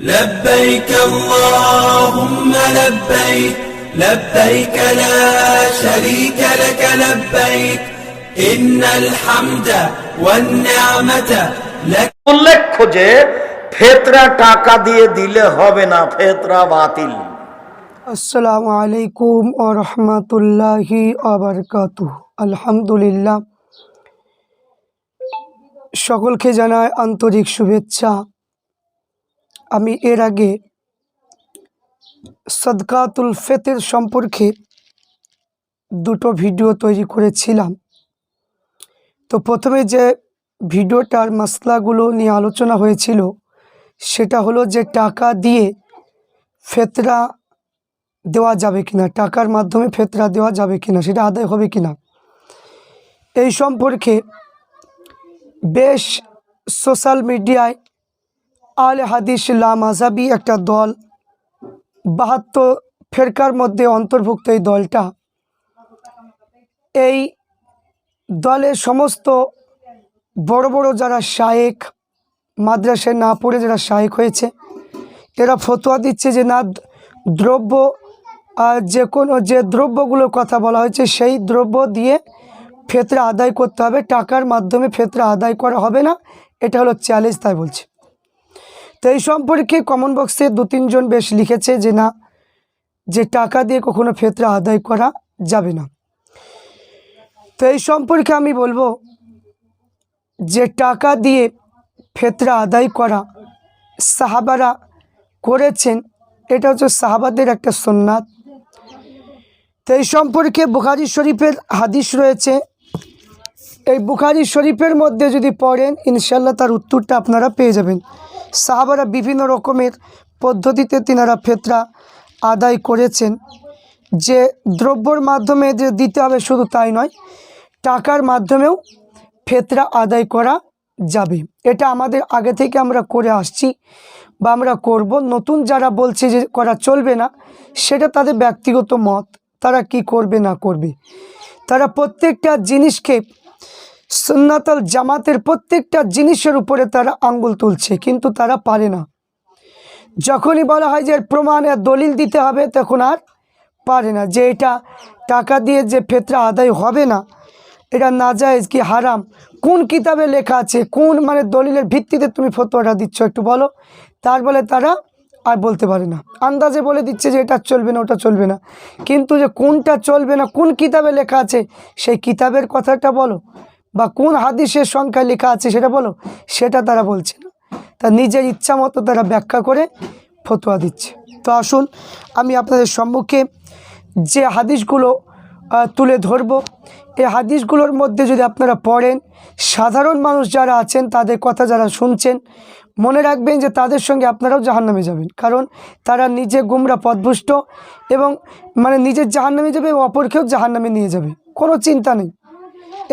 لبيك اللهم لبيك لبيك لا شريك لك لبيك إن الحمد والنعمة لك উল্লেখ্য যে ফেতরা টাকা দিয়ে দিলে হবে না ফেতরা বাতিল আসসালামু আলাইকুম ও রহমতুল্লাহি আবরকাতু আলহামদুলিল্লাহ সকলকে জানায় আন্তরিক শুভেচ্ছা আমি এর আগে সদকাতুল ফেতের সম্পর্কে দুটো ভিডিও তৈরি করেছিলাম। তো প্রথমে যে ভিডিওটার মশলাগুলো নিয়ে আলোচনা হয়েছিল, সেটা হলো যে টাকা দিয়ে ফেতরা দেওয়া যাবে কিনা, টাকার মাধ্যমে ফেতরা দেওয়া যাবে কিনা, সেটা আদায় হবে কিনা। এই সম্পর্কে বেশ সোশ্যাল মিডিয়ায় আল হাদিস লা মাজাবি একটা দল। বাহাত্তর ফেরকার মধ্যে অন্তর্ভুক্ত এই দলটা। এই দলের সমস্ত বড় বড় যারা শায়েক মাদ্রাসায় না পড়ে যারা শায়েক হয়েছে, এরা ফতোয়া দিচ্ছে যে, না, দ্রব্য আর যে কোনো যে দ্রব্যগুলোর কথা বলা হয়েছে, সেই দ্রব্য দিয়ে ফেতরা আদায় করতে হবে। টাকার মাধ্যমে ফেতরা আদায় করা হবে না। এটা হলো চ্যালেঞ্জ তাই বলছে। তো এই সম্পর্কে কমন বক্সে দু তিনজন বেশ লিখেছে যে না, যে টাকা দিয়ে কখনো ফেতরা আদায় করা যাবে না। তো এই সম্পর্কে আমি বলব যে টাকা দিয়ে ফেতরা আদায় করা সাহাবারা করেছেন, এটা হচ্ছে সাহাবাদের একটা সোননাথ তো এই সম্পর্কে বুখারি শরীফের হাদিস রয়েছে। এই বুখারি শরীফের মধ্যে যদি পড়েন ইনশাল্লাহ তার উত্তরটা আপনারা পেয়ে যাবেন। সাহাবারা বিভিন্ন রকমের পদ্ধতিতে তিনারা ফেতরা আদায় করেছেন। যে দ্রব্যর মাধ্যমে যে দিতে হবে শুধু তাই নয়, টাকার মাধ্যমেও ফেতরা আদায় করা যাবে। এটা আমাদের আগে থেকে আমরা করে আসছি বা আমরা করব। নতুন যারা বলছে যে করা চলবে না, সেটা তাদের ব্যক্তিগত মত, তারা কি করবে না করবে। তারা প্রত্যেকটা জিনিসকে সুন্নাতাল জামাতের প্রত্যেকটা জিনিসের উপরে তারা আঙ্গুল তুলছে, কিন্তু তারা পারে না। যখনই বলা হয় যে প্রমাণ, এর দলিল দিতে হবে, তখন আর পারে না। যে এটা টাকা দিয়ে যে ফেতরা আদায় হবে না, এটা নাজায়েজ কি হারাম? কোন কিতাবে লেখা আছে? কোন মানে দলিলের ভিত্তিতে তুমি ফতোয়াটা দিচ্ছ একটু বলো। তার বলে তারা আর বলতে পারে না। আন্দাজে বলে দিচ্ছে যে এটা চলবে না, ওটা চলবে না। কিন্তু যে কোনটা চলবে না, কোন কিতাবে লেখা আছে, সেই কিতাবের কথাটা বলো। বা কোন হাদিসের সংখ্যা লেখা আছে সেটা বলো? সেটা তারা বলছে না। তা নিজের ইচ্ছা মতো তারা ব্যাখ্যা করে ফতোয়া দিচ্ছে। তো আসুন, আমি আপনাদের সম্মুখে যে হাদিসগুলো তুলে ধরব। এই হাদিসগুলোর মধ্যে যদি আপনারা পড়েন, সাধারণ মানুষ যারা আছেন, তাদের কথা যারা শুনছেন, মনে রাখবেন যে তাদের সঙ্গে আপনারাও জাহান্নামে যাবেন। কারণ তারা নিজে গুমরা পথভুষ্ট এবং মানে নিজের জাহান্নামে যাবে অপরকেও জাহান্নামে নিয়ে যাবে। কোনো চিন্তা নেই।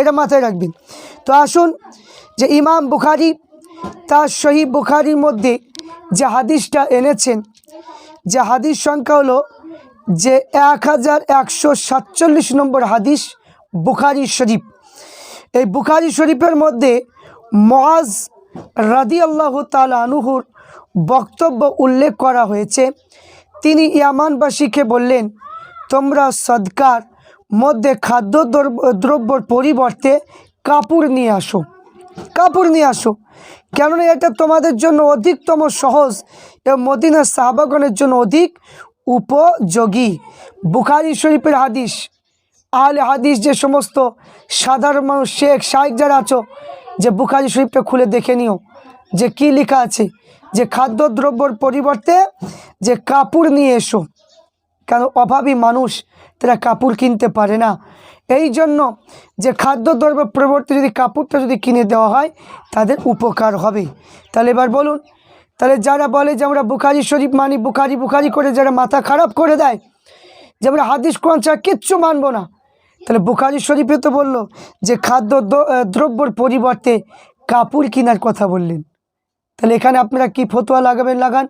এটা মাথায় রাখবেন। তো আসুন যে ইমাম বুখারি তার সহি বুখারির মধ্যে যে হাদিসটা এনেছেন, যে হাদিস সংখ্যা হলো যে এক হাজার একশো সাতচল্লিশ নম্বর হাদিস বুখারি শরীফ। এই বুখারি শরীফের মধ্যে মহাজ রাদি আল্লাহ আনুহুর বক্তব্য উল্লেখ করা হয়েছে। তিনি ইয়ামানবাসীকে বললেন, তোমরা সদকার মধ্যে খাদ্য দ্রব্য- দ্রব্যর পরিবর্তে কাপড় নিয়ে আসো। কাপড় নিয়ে আসো। কেননা এটা তোমাদের জন্য অধিকতম সহজ এবং মদিনা সাহাবাগণের জন্য অধিক উপযোগী। বুখারি শরীফের হাদিস, আহলে হাদিস যে সমস্ত সাধারণ মানুষ, শেখ শাইক যারা আছো, যে বুখারি শরীফটা খুলে দেখে নিও, যে কি লেখা আছে? যে খাদ্যদ্রব্যর পরিবর্তে যে কাপড় নিয়ে এসো। কেন অভাবী মানুষ তারা কাপড় কিনতে পারে না? এই জন্য যে খাদ্যদ্রব্য পরিবর্তে যদি কাপড়টা যদি কিনে দেওয়া হয়, তাদের উপকার হবে। তাহলে এবার বলুন, তাহলে যারা বলে যে আমরা বুখারি শরীফ মানি, বুখারি বুখারি করে যারা মাথা খারাপ করে দেয়, যে আমরা হাদিস, কোরআন ছাড়া কিচ্ছু মানবো না, তাহলে বুখারি শরীফে তো বলল যে খাদ্য দ্র- দ্রব্যর পরিবর্তে কাপড় কেনার কথা বললেন। তাহলে এখানে আপনারা কি ফতোয়া লাগাবেন, লাগান?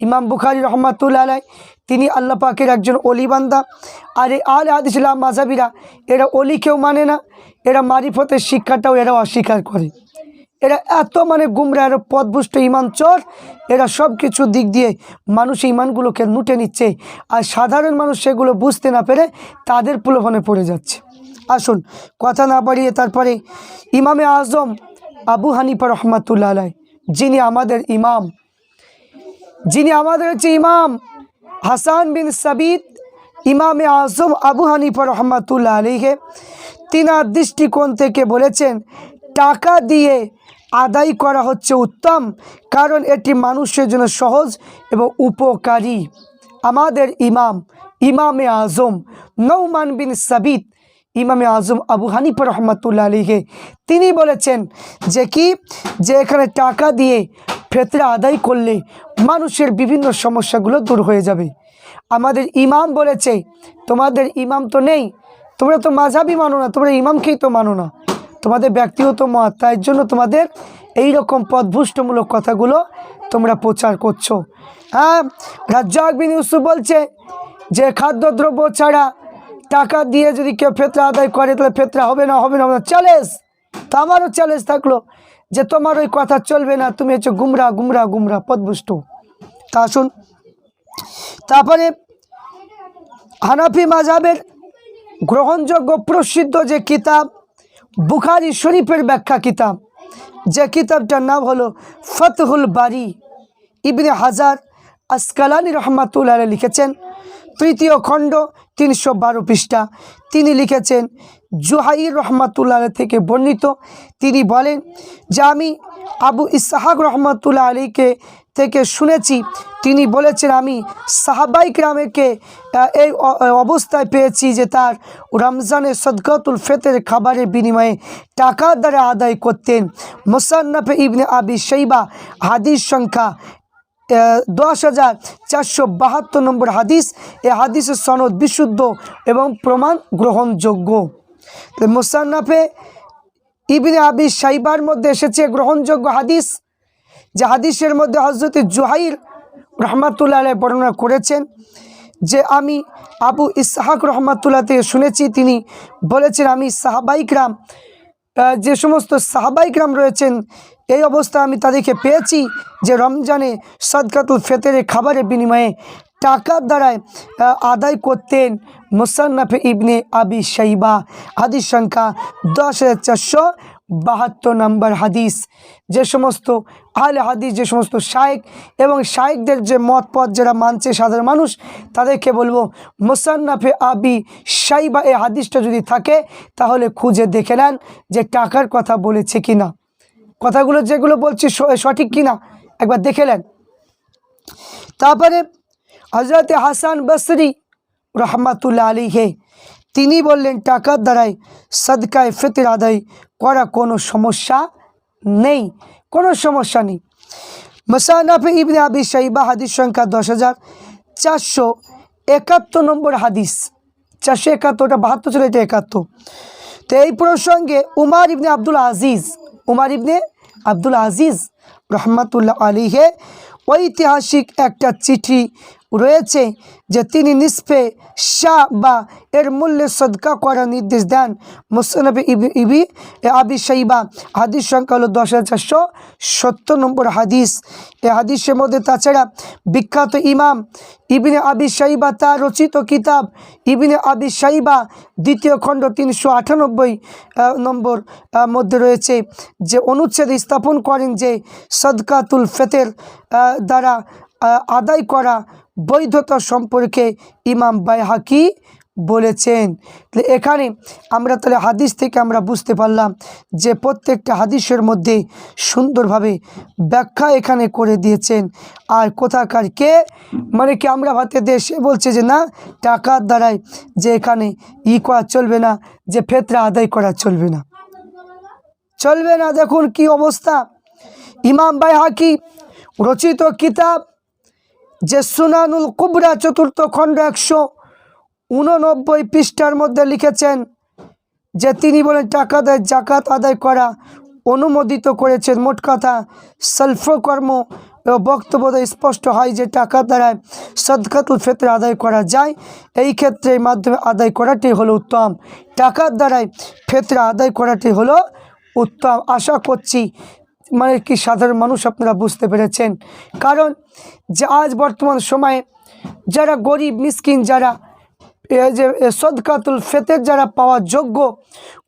ইমাম বুখারি রহমাতুল্লাহ আলাই তিনি আল্লাহ পাকের একজন অলিবান্দা আর এই আল হাদিসলাম মাজাবিরা এরা অলি কেউ মানে না, এরা মারিফতের শিক্ষাটাও এরা অস্বীকার করে। এরা এত মানে গুমরা, এরা পদভুষ্ট ইমান চর, এরা সব কিছু দিক দিয়ে মানুষ ইমানগুলোকে লুটে নিচ্ছে। আর সাধারণ মানুষ সেগুলো বুঝতে না পেরে তাদের প্রলোভনে পড়ে যাচ্ছে। আসুন, কথা না বাড়িয়ে তারপরে ইমামে আজম আবু হানিফা রহমাতুল্লাহ আলাই যিনি আমাদের ইমাম যিনি আমাদের হচ্ছে ইমাম হাসান বিন সাবিদ ইমামে আজম আবু হানিফা রহমাতুল্লাহ আলীকে তিনার দৃষ্টিকোণ থেকে বলেছেন, টাকা দিয়ে আদায় করা হচ্ছে উত্তম, কারণ এটি মানুষের জন্য সহজ এবং উপকারী। আমাদের ইমাম, ইমামে আজম নৌমান বিন সাবিদ ইমামে আজম আবু হানিফা রহমতুল্লাহ আলীকে তিনি বলেছেন যে কি? যে এখানে টাকা দিয়ে ফেতরা আদায় করলে মানুষের বিভিন্ন সমস্যাগুলো দূর হয়ে যাবে। আমাদের ইমাম বলেছে, তোমাদের ইমাম তো নেই, তোমরা তো মাঝাবি মানো না, তোমরা ইমামকেই তো মানো না। তোমাদের ব্যক্তিগত মত তাই জন্য তোমাদের এই রকম পদভুষ্টমূলক কথাগুলো তোমরা প্রচার করছ। হ্যাঁ রাজ্জাক বিন ইউসুফ বলছে যে, খাদ্যদ্রব্য ছাড়া টাকা দিয়ে যদি কেউ ফেতরা আদায় করে, তাহলে ফেতরা হবে না হবে না হবে না। চ্যালেঞ্জ তো আমারও চ্যালেঞ্জ থাকল। যে তোমার ওই কথা চলবে না, তুমি হচ্ছে গুমরা গুমরা গুমরা পদভুষ্ট তা আসুন তারপরে হানাফি মাঝাবের গ্রহণযোগ্য প্রসিদ্ধ যে কিতাব, বুখারি শরীফের ব্যাখ্যা কিতাব, যে কিতাবটার নাম হলো ফতহুল বারি। ইবনে হাজার আসকালানি রহমাতুল্লাহ লিখেছেন, তৃতীয় খণ্ড তিনশো বারো পৃষ্ঠা। তিনি লিখেছেন, জুহাইর রহমাতুল্লাহ থেকে বর্ণিত। তিনি বলেন যে আমি আবু ইসাহাক রহমাতুল্লাহ আলীকে থেকে শুনেছি। তিনি বলেছেন, আমি সাহাবাই গ্রামেকে এই অবস্থায় পেয়েছি যে তার রমজানের সদকাতুল ফেতের খাবারের বিনিময়ে টাকা দ্বারা আদায় করতেন। মোসান্নফে ইবনে আবি শৈবা হাদিস সংখ্যা দশ হাজার চারশো বাহাত্তর নম্বর হাদিস। এ হাদিসের সনদ বিশুদ্ধ এবং প্রমাণ গ্রহণযোগ্য। মোসান্নাফে ইবনে আবি সাইবার মধ্যে এসেছে গ্রহণযোগ্য হাদিস, যে হাদিসের মধ্যে হজরত জুহাইর রহমাতুল্লাহ বর্ণনা করেছেন যে আমি আবু ইসহাক রহমাতুল্লাহ থেকে শুনেছি, তিনি বলেছেন আমি সাহাবাইকরাম যে সমস্ত সাহাবাইকরাম রয়েছেন এই অবস্থা আমি তাদেরকে পেয়েছি যে রমজানে সদকাতুল ফেতের খাবারের বিনিময়ে টাকার দ্বারায় আদায় করতেন মুসান্নাফে ইবনে আবি সাইবা হাদিস সংখ্যা দশ হাজার চারশো বাহাত্তর নম্বর হাদিস। যে সমস্ত আহলে হাদিস, যে সমস্ত শায়েক এবং শায়েকদের যে মত পথ যারা মানছে সাধারণ মানুষ, তাদেরকে বলব মোসান্নাফে আবি সাইবা এই হাদিসটা যদি থাকে, তাহলে খুঁজে দেখে নেন যে টাকার কথা বলেছে কি না কথাগুলো যেগুলো বলছি সঠিক কি না একবার দেখে নেন। তারপরে হজরত হাসান বসরি রহমাতুল্লাহ আলীহে তিনি বললেন, টাকার দ্বারাই সদকায় ফিতর আদায় করা কোনো সমস্যা নেই, কোনো সমস্যা নেই। মসানাফে ইবনে আবি সাইবা হাদিস সংখ্যা দশ হাজার চারশো একাত্তর নম্বর হাদিস। চারশো একাত্তরটা বাহাত্তর ছিল, এটা একাত্তর। তো এই প্রসঙ্গে উমার ইবনে আব্দুল আজিজ উমার ইবনে আব্দুল আজিজ রহমাতুল্লাহ আলীহে ঐতিহাসিক একটা চিঠি রয়েছে যে তিনি নিসফে শাহ বা এর মূল্যে সদকা করার নির্দেশ দেন। মুসনবী ইবি আবি সাইবা হাদিস সংখ্যা হলো দশ হাজার চারশো সত্তর নম্বর হাদিস। এ হাদিসের মধ্যে তাছাড়া বিখ্যাত ইমাম ইবিনে আবি সাইবা তার রচিত কিতাব ইবিনে আবি সাইবা দ্বিতীয় খণ্ড তিনশো আটানব্বই নম্বর মধ্যে রয়েছে যে অনুচ্ছেদ স্থাপন করেন যে সদকাতুল ফেতের দ্বারা আদায় করা বৈধতা সম্পর্কে ইমাম বাইহাকি বলেছেন। তাহলে এখানে আমরা তাহলে হাদিস থেকে আমরা বুঝতে পারলাম যে প্রত্যেকটা হাদিসের মধ্যে সুন্দরভাবে ব্যাখ্যা এখানে করে দিয়েছেন। আর কোথাকার কে? মানে কি আমরা ভাতে দেশে? বলছে যে না, টাকার দ্বারাই যে এখানে ই করা চলবে না, যে ফেতরা আদায় করা চলবে না। চলবে না, দেখুন কি অবস্থা। ইমাম বাই হাকি রচিত কিতাব যে সুনানুল কুবরা চতুর্থ খণ্ড একশো উননব্বই পৃষ্ঠার মধ্যে লিখেছেন যে তিনি বলেন, টাকা দেয়, জাকাত আদায় করা, অনুমোদিত করেছেন। মোট কথা, সল্ফকর্ম বক্তব্য স্পষ্ট হয় যে টাকা দ্বারা সদকাতুল ফেতর আদায় করা যায়। এই ক্ষেত্রে মাধ্যমে আদায় করাটি হলো উত্তম। টাকার দ্বারাই ফেতরা আদায় করাটি হলো উত্তম। আশা করছি মানে কি সাধারণ মানুষ আপনারা বুঝতে পেরেছেন? কারণ যে আজ বর্তমান সময়ে যারা গরিব, মিসকিন, যারা যে সদকাতুল ফেতের যারা পাওয়া যোগ্য,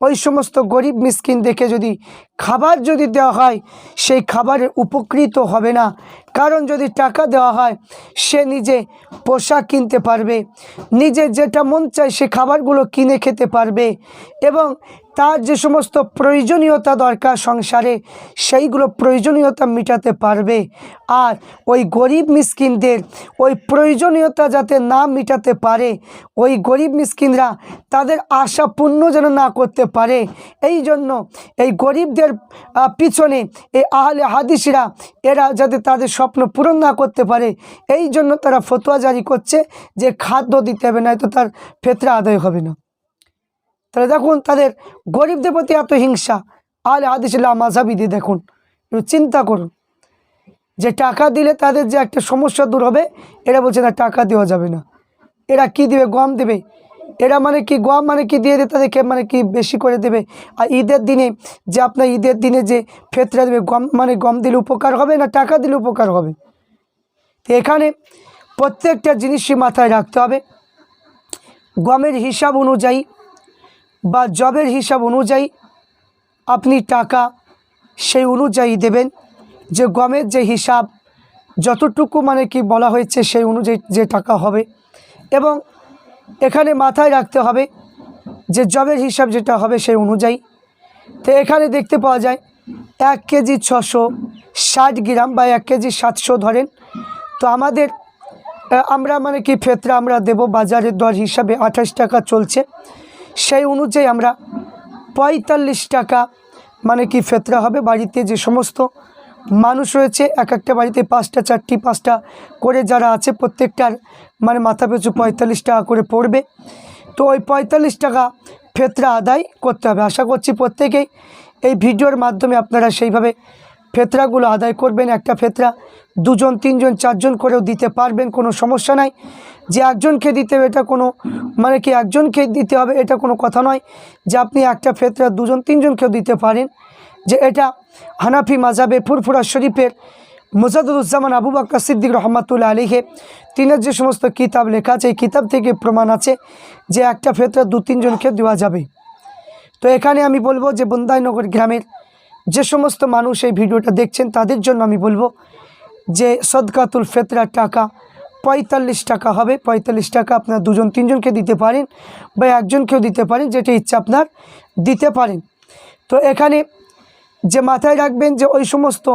ওই সমস্ত গরিব মিসকিন দেখে যদি খাবার যদি দেওয়া হয়, সেই খাবারের উপকৃত হবে না। কারণ যদি টাকা দেওয়া হয়, সে নিজে পোশাক কিনতে পারবে। নিজে যেটা মন চায় সে খাবারগুলো কিনে খেতে পারবে এবং তার যে সমস্ত প্রয়োজনীয়তা দরকার সংসারে, সেইগুলো প্রয়োজনীয়তা মেটাতে পারবে। আর ওই গরিব মিসকিনদের ওই প্রয়োজনীয়তা যাতে না মেটাতে পারে, ওই গরিব মিসকিনরা তাদের আশা পূর্ণ যেন না করতে পারে। এই জন্য এই গরিবদের পিছনে এই আহলে হাদিসরা, এরা যাতে তাদের স্বপ্ন পূরণ না করতে পারে, এই জন্য তারা ফতোয়া জারি করছে যে খাদ্য দিতে হবে না তো তার ফেতরা আদায় হবে না। তাহলে দেখুন, তাদের গরিবদের প্রতি এত হিংসা। আলে মাঝাবি দিয়ে দেখুন, একটু চিন্তা করুন। যে টাকা দিলে তাদের যে একটা সমস্যা দূর হবে, এরা বলছে না, টাকা দেওয়া যাবে না। এরা কি দিবে, গম দেবে? এরা মানে কি গম মানে কি? দিয়ে দেবে তাদেরকে মানে কি বেশি করে দেবে। আর ঈদের দিনে যে আপনার ঈদের দিনে যে ফেতরা দেবে গম মানে গম দিলে উপকার হবে না টাকা দিলে উপকার হবে? তো এখানে প্রত্যেকটা জিনিসই মাথায় রাখতে হবে। গমের হিসাব অনুযায়ী বা জবের হিসাব অনুযায়ী আপনি টাকা সেই অনুযায়ী দেবেন। যে গমের যে হিসাব, যতটুকু মানে কি বলা হয়েছে সেই অনুযায়ী যে টাকা হবে। এবং এখানে মাথায় রাখতে হবে যে জবের হিসাব যেটা হবে সেই অনুযায়ী। তো এখানে দেখতে পাওয়া যায় এক কেজি ছশো ষাট গ্রাম বা এক কেজি সাতশো ধরেন। তো আমাদের আমরা মানে কি ফেতরা আমরা দেব, বাজারের দর হিসাবে আঠাশ টাকা চলছে। সেই অনুযায়ী আমরা পঁয়তাল্লিশ টাকা মানে কি ফেতরা হবে। বাড়িতে যে সমস্ত মানুষ রয়েছে, এক একটা বাড়িতে পাঁচটা, চারটি, পাঁচটা করে যারা আছে, প্রত্যেকটার মানে মাথা পিছু পঁয়তাল্লিশ টাকা করে পড়বে। তো ওই পঁয়তাল্লিশ টাকা ফেতরা আদায় করতে হবে। আশা করছি প্রত্যেকেই এই ভিডিওর মাধ্যমে আপনারা সেইভাবে ফেতরাগুলো আদায় করবেন। একটা ফেতরা দুজন, তিনজন, চারজন করেও দিতে পারবেন, কোনো সমস্যা নাই। যে একজনকে দিতে হবে, এটা কোনো মানে কি একজনকে দিতে হবে, এটা কোনো কথা নয়। যে আপনি একটা ফেতরা দুজন, তিনজনকেও দিতে পারেন। যে এটা হানাফি মাজাবে ফুরফুরা শরীফের মুজাদুজ্জামান আবু বাক্কা সিদ্দিক রহমাতুল্লাহ আলীহে তিনের যে সমস্ত কিতাব লেখা আছে, এই কিতাব থেকে প্রমাণ আছে যে একটা ফেতরা দু, তিনজনকে দেওয়া যাবে। তো এখানে আমি বলব যে বন্দাইনগর গ্রামের যে সমস্ত মানুষ এই ভিডিওটা দেখছেন, তাদের জন্য আমি বলব যে সদকাতুল ফেতরার টাকা পঁয়তাল্লিশ টাকা হবে। পঁয়তাল্লিশ টাকা আপনার দুজন, তিনজনকে দিতে পারেন বা একজনকেও দিতে পারেন, যেটা ইচ্ছা আপনার দিতে পারেন। তো এখানে যে মাথায় রাখবেন যে ওই সমস্ত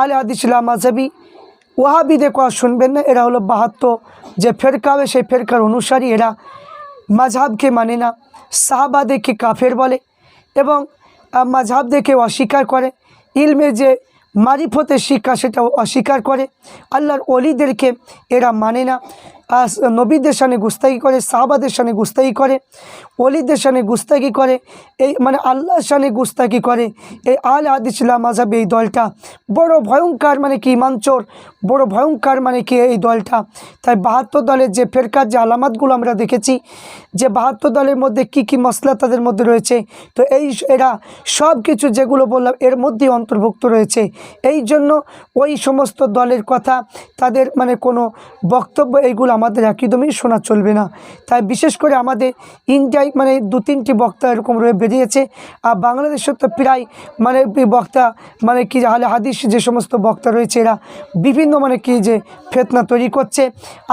আলে আদিসুল্লাহ মাজাবি ওয়াহাবিদের কথা শুনবেন না, এরা হলো বাহাত্তর। যে ফেরকা হবে, সেই ফেরকার অনুসারী এরা মাঝহাবকে মানে না, সাহাবাদেরকে কাফের বলে এবং মাঝহাবদেরকে অস্বীকার করে। ইলমে যে মারিফতের শিক্ষা সেটা অস্বীকার করে। আল্লাহর অলিদেরকে এরা মানে না। নবীদের সামনে গুস্তাকি করে, সাহাবাদের সামনে গুস্তাকি করে অলিদের সামনে গুস্তাকি করে, এই মানে আল্লাহর সামনে গুস্তাকি করে। এই আল আদিসুল্লাহ মাজাব এই দলটা। বড় ভয়ঙ্কর মানে কি, ইমানচোর? বড় ভয়ঙ্কর মানে কি এই দলটা? তাই বাহাত্তর দলের যে ফেরকার যে আলামাতগুলো আমরা দেখেছি, যে বাহাত্তর দলের মধ্যে কি কি মশলা তাদের মধ্যে রয়েছে, তো এই এরা সব কিছু যেগুলো বললাম, এর মধ্যেই অন্তর্ভুক্ত রয়েছে। এই জন্য ওই সমস্ত দলের কথা, তাদের মানে কোনো বক্তব্য এইগুলো আমাদের একদমই শোনা চলবে না। তাই বিশেষ করে আমাদের ইন্ডিয়ায় মানে দু তিনটি বক্তা এরকম রয়ে বেরিয়েছে। আর বাংলাদেশে তো প্রায় মানে বক্তা মানে কি আলে হাদিস যে সমস্ত বক্তা রয়েছে এরা বিভিন্ন মানে কি যে ফেতনা তৈরি করছে।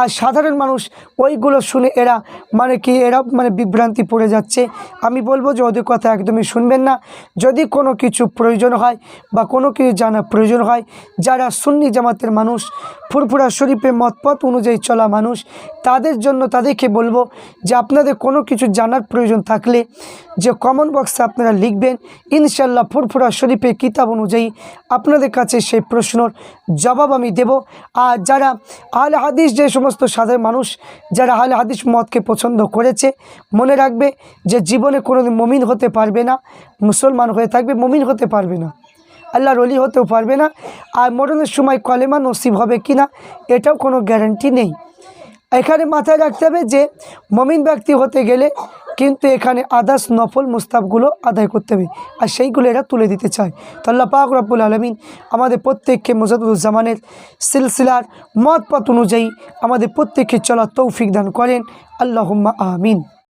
আর সাধারণ মানুষ ওইগুলো শুনে এরা মানে কি এরা মানে বিভ্রান্তি পড়ে যাচ্ছে। আমি বলব যে ওদের কথা একদমই শুনবেন না। যদি কোনো কিছু প্রয়োজন হয় বা কোনো কিছু জানা প্রয়োজন হয়, যারা সুন্নি জামাতের মানুষ, ফুরফুরা শরীফের মতপথ অনুযায়ী চলা মানুষ তাদের জন্য তাদেরকে বলব যে আপনাদের কোনো কিছু জানার প্রয়োজন থাকলে যে কমন বক্সে আপনারা লিখবেন ইনশাল্লাহ ফুরফুরা শরীফের কিতাব অনুযায়ী আপনাদের কাছে সেই প্রশ্নর জবাব আমি দেব। আর যারা আহলে হাদিস যে সমস্ত সাধারণ মানুষ, যারা আহলে হাদিস মতকে পছন্দ করেছে, মনে রাখবে যে জীবনে কোনোদিন মমিন হতে পারবে না, মুসলমান হয়ে থাকবে, মমিন হতে পারবে না। আল্লাহর অলি হতেও পারবে না। আর মরণের সময় কলেমা নসিব হবে কি না এটাও কোনো গ্যারান্টি নেই। এখানে মাথায় রাখতে হবে যে মমিন ব্যক্তি হতে গেলে কিন্তু এখানে আদাস নফল মুস্তাবগুলো আদায় করতে হবে। আর সেইগুলো এরা তুলে দিতে চায়। তো আল্লাহ পাক রব্বুল আলমিন আমাদের প্রত্যেককে মোজাদুজ্জামানের সিলসিলার মত পথ অনুযায়ী আমাদের প্রত্যেককে চলার তৌফিক দান করেন। আল্লাহ আমিন।